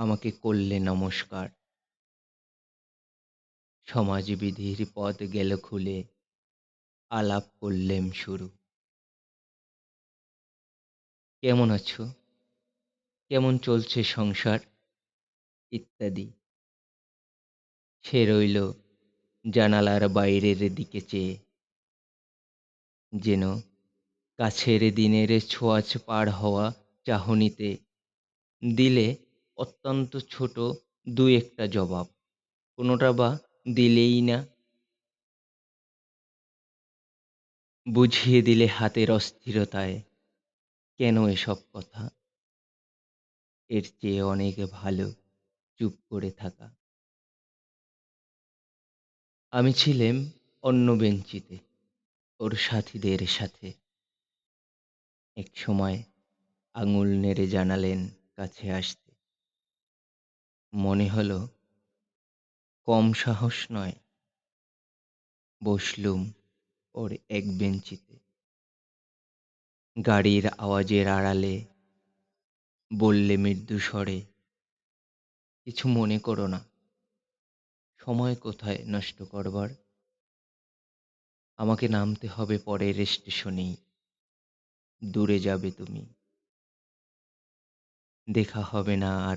আমাকে করলে নমস্কার। সমাজবিধির পথ গেল খুলে, আলাপ করলেম শুরু। কেমন আছো? কেমন চলছে সংসার? ইত্যাদি। সে রইল জানালার বাইরের দিকে চেয়ে। যেন কাছের দিনের ছোঁয়াচ পার হওয়া চাহনিতে দিলে অত্যন্ত ছোট দু একটা জবাব। কোনোটা বা দিলেই না। বুঝিয়ে দিলে হাতের অস্থিরতায়। কেন এসব কথা? এর চেয়ে অনেক ভালো চুপ করে থাকা। আমি ছিলাম অন্য বেঞ্চিতে, ওর সাথীদের সাথে। এক সময় আঙুল নেড়ে জানালেন, কাছে আসতে। মনে হলো, কম সাহস নয়। বসলুম ওর এক বেঞ্চিতে। গাড়ির আওয়াজের আড়ালে বললে মৃদু স্বরে, কিছু মনে করো না। সময় কোথায় নষ্ট করবার? আমাকে নামতে হবে পরের স্টেশনেই। দূরে যাবে তুমি। দেখা হবে না আর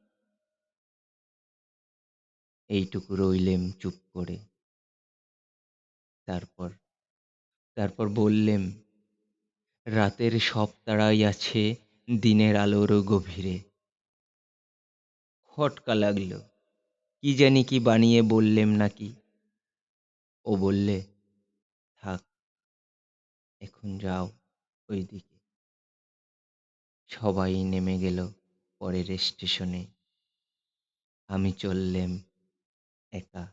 এইটুকু রইলেম চুপ করে। তারপর তারপর বললেম, রাতের সব তারাই আছে দিনের আলোর গভীরে। খটকা লাগল, কি জানি কি বানিয়ে বললেম নাকি? ও বললে, থাক, এখন যাও ওই দিকে সবাই নেমে গেল পরের স্টেশনে। আমি চললেম একা